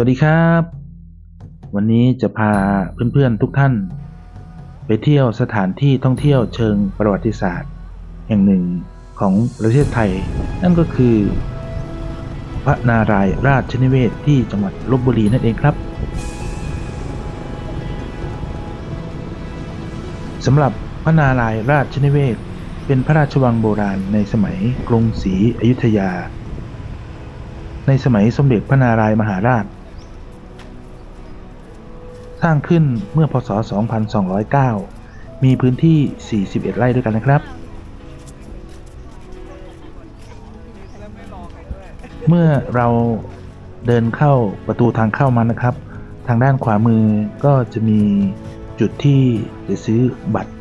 วัสดีครับ วันนี้จะพาเพื่อนๆทุกท่าน ไปเที่ยวสถานที่ท่องเที่ยวเชิงประวัติศาสตร์ แห่งหนึ่งของประเทศไทย นั่นก็คือ พระนารายณ์ราชนิเวศที่จังหวัดลบบุรีนั่นเองครับสำหรับพระนารายณ์ราชนิเวศ เป็นพระราชวังโบราณในสมัยกรุงศรีอยุธยา ในสมัยสมเด็จพระนารายมหาราช สร้างขึ้นเมื่อพศ 2209 มีพื้นที่ 41 ไร่ด้วยกันนะครับ เมื่อเราเดินเข้าประตูทางเข้ามานะครับ ทางด้านขวามือก็จะมีจุดที่จะซื้อบัตร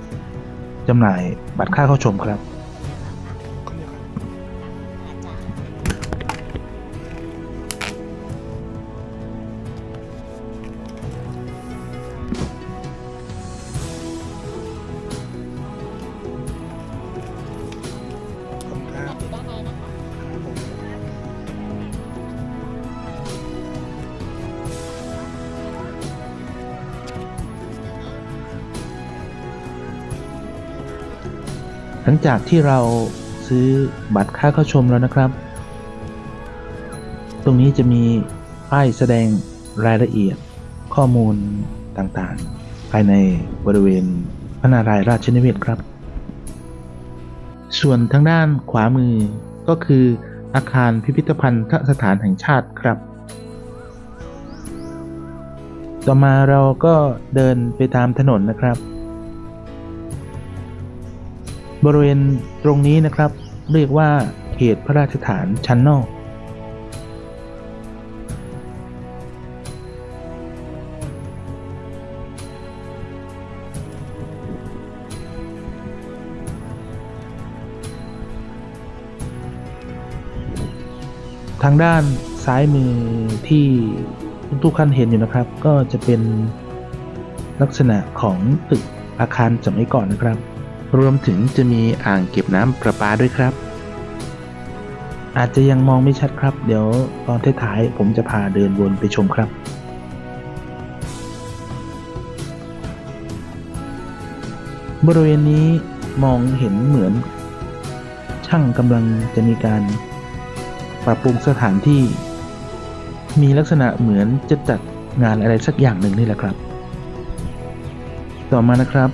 จำหน่ายบัตรค่าเข้าชมครับ หลังจากที่เราซื้อบัตรค่าเข้าชมแล้วนะครับ ตรงนี้จะมีป้ายแสดงรายละเอียดข้อมูลต่างๆ ภายในบริเวณพระนารายราชนิเวศครับ ส่วนทางด้านขวามือก็คืออาคารพิพิธภัณฑ์สถานแห่งชาติครับ ต่อมาเราก็เดินไปตามถนนนะครับ บริเวณตรงนี้นะครับ เรียกว่าเขตพระราชฐานชั้นนอกทางด้านซ้ายมือที่ทุกท่านเห็นอยู่นะครับ ก็จะเป็นลักษณะของตึกอาคารสมัยก่อนนะครับ รวมถึงจะมีอ่างเก็บน้ำประปาด้วยครับ อาจจะยังมองไม่ชัดครับ เดี๋ยวตอนท้ายๆผมจะพาเดินวนไปชมครับบริเวณนี้มองเห็นเหมือน ช่างกำลังจะมีการปรับปรุงสถานที่ มีลักษณะเหมือนจะจัดงานอะไรสักอย่างหนึ่งนี่แหละครับ ต่อมานะครับ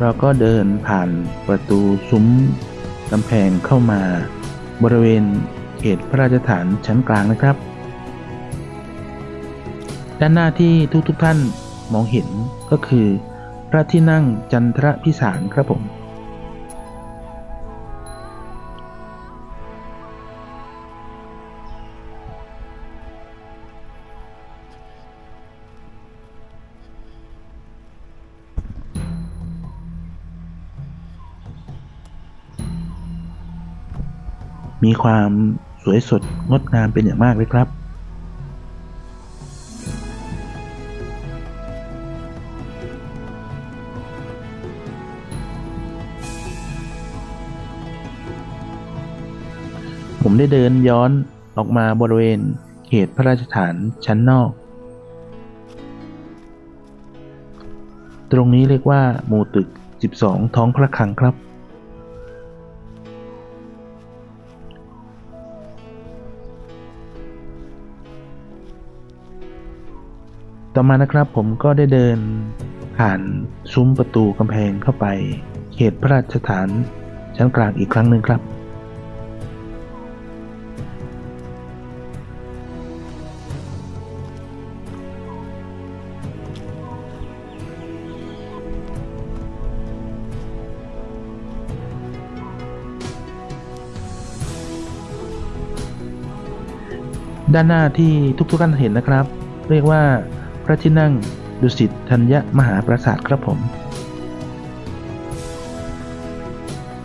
เราก็เดินผ่านประตูซุ้มกำแพงเข้ามา บริเวณเขตพระราชฐานชั้นกลางนะครับ ด้านหน้าที่ทุกๆทท่านมองเห็นก็คือ พระที่นั่งจันทรพิสารครับผม มีความสวยสดงดงามเป็นอย่างมากเลยครับ ผมได้เดินย้อนออกมาบริเวณเขตพระราชฐานชั้นนอก ตรงนี้เรียกว่าหมู่ตึก 12 ท้องพระคลังครับ ต่อมานะครับผมก็ได้เดินผ่านซุ้มประตูกำแพงเข้าไป เขตพระราชฐานชั้นกลางอีกครั้งหนึ่งครับด้านหน้าที่ทุกๆท่านเห็นนะครับ เรียกว่า ระที่นั่ง ดุสิตธัญญมหาปราสาทครับผม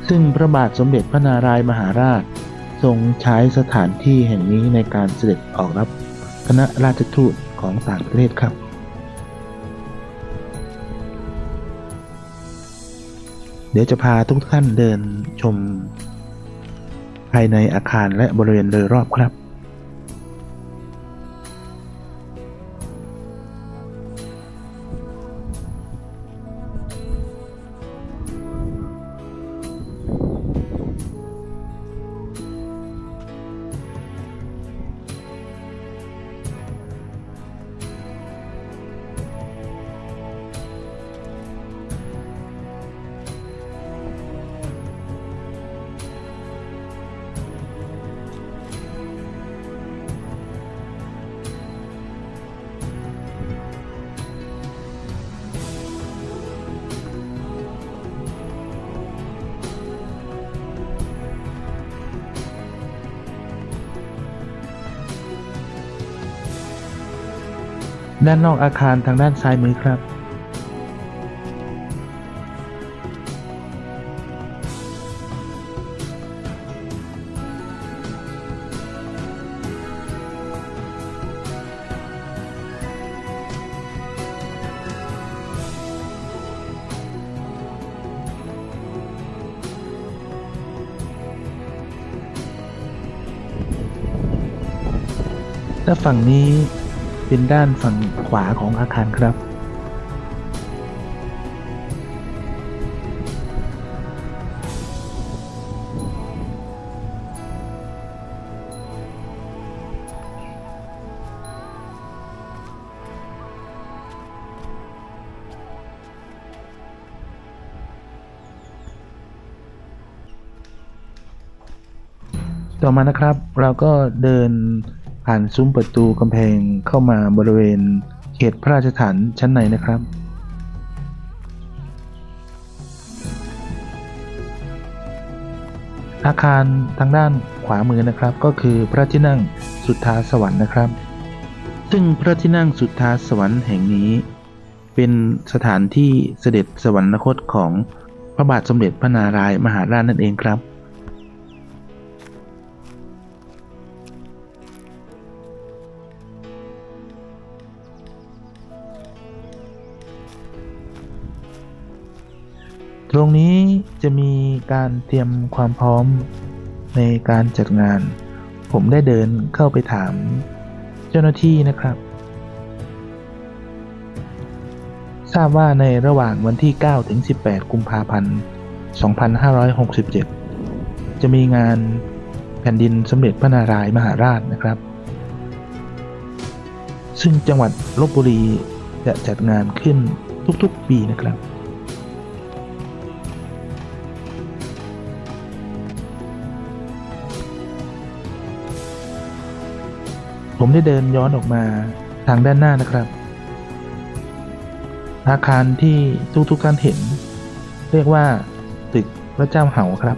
ซึ่งพระบาทสมเด็จพระนารายมหาราช ทรงใช้สถานที่แห่งนี้ในการเสด็จออกรับคณะราชทูตของต่างประเทศครับเดี๋ยวจะพาทุกท่านเดินชม ภายในอาคารและบริเวณโดยรอบครับ ด้านนอกอาคารทางด้านซ้ายมือครับ และฝั่งนี้ เป็นด้านฝั่งขวาของอาคารครับ ต่อมานะครับเราก็เดิน ผ่านซุ้มประตูกำแพงเข้ามาบริเวณเขตพระราชฐานชั้นในนะครับ อาคารทางด้านขวามือนะครับก็คือพระที่นั่งสุทธาสวรรค์นะครับ ซึ่งพระที่นั่งสุทธาสวรรค์แห่งนี้ เป็นสถานที่เสด็จสวรรคตของพระบาทสมเด็จพระนารายณ์มหาราชนั่นเองครับ ตรงนี้จะมีการเตรียมความพร้อมในการจัดงาน ผมได้เดินเข้าไปถามเจ้าหน้าที่นะครับ ทราบว่าในระหว่างวันที่ 9 ถึง 18 กุมภาพันธ์ 2567 จะมีงานแผ่นดินสมเด็จพระนารายณ์มหาราชนะครับ ซึ่งจังหวัดลบบุรีจะจัดงานขึ้นทุกๆปีนะครับ ผมได้เดินย้อนออกมาทางด้านหน้านะครับ อาคารที่ทุกๆท่านเห็น เรียกว่า ตึกพระเจ้าเหาครับ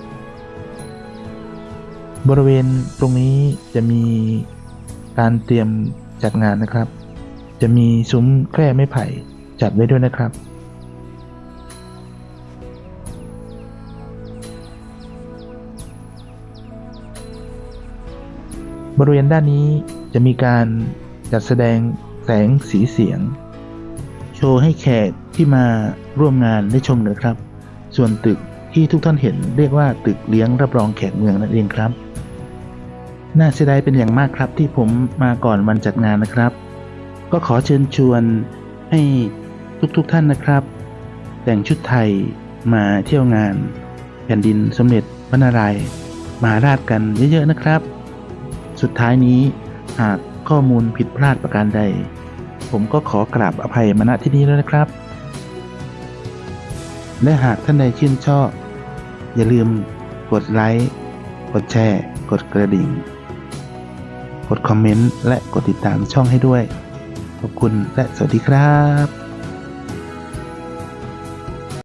บริเวณตรงนี้จะมีการเตรียมจัดงานนะครับ จะมีซุ้มแคร่ไม้ไผ่จัดไว้ด้วยนะครับ บริเวณด้านนี้จะมีการจัดแสดงแสงสีเสียง โชว์ให้แขกที่มาร่วมงานได้ชมกันครับ ส่วนตึกที่ทุกท่านเห็นเรียกว่าตึกเลี้ยงรับรองแขกเมืองนั่นเองครับ น่าเสียดายเป็นอย่างมากครับที่ผมมาก่อนวันจัดงานนะครับ ก็ขอเชิญชวนให้ทุกๆทท่านนะครับ แต่งชุดไทยมาเที่ยวงาน แผ่นดินสมเด็จพระนารายมหาราชกันเยอะๆนะครับ สุดท้ายนี้หากข้อมูลผิดพลาดประการใด ผมก็ขอกราบอภัยมาณที่นี้แล้วนะครับ และหากท่านใดชื่นชอบ อย่าลืมกดไลค์ กดแชร์ กดกระดิ่ง กดคอมเมนต์ และกดติดตามช่องให้ด้วย ขอบคุณและสวัสดีครับ